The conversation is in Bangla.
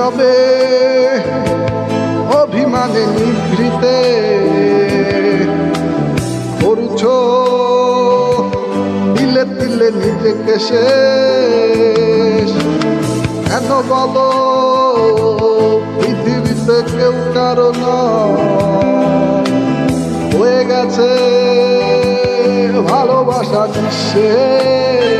নীরবে অভিমানে নিভৃতে করছ দিলে দিলে নিজেকে শেষ। কেন বলো, পৃথিবীতে কেউ কারণ হয়ে গেছে ভালোবাসা নিঃশেষ।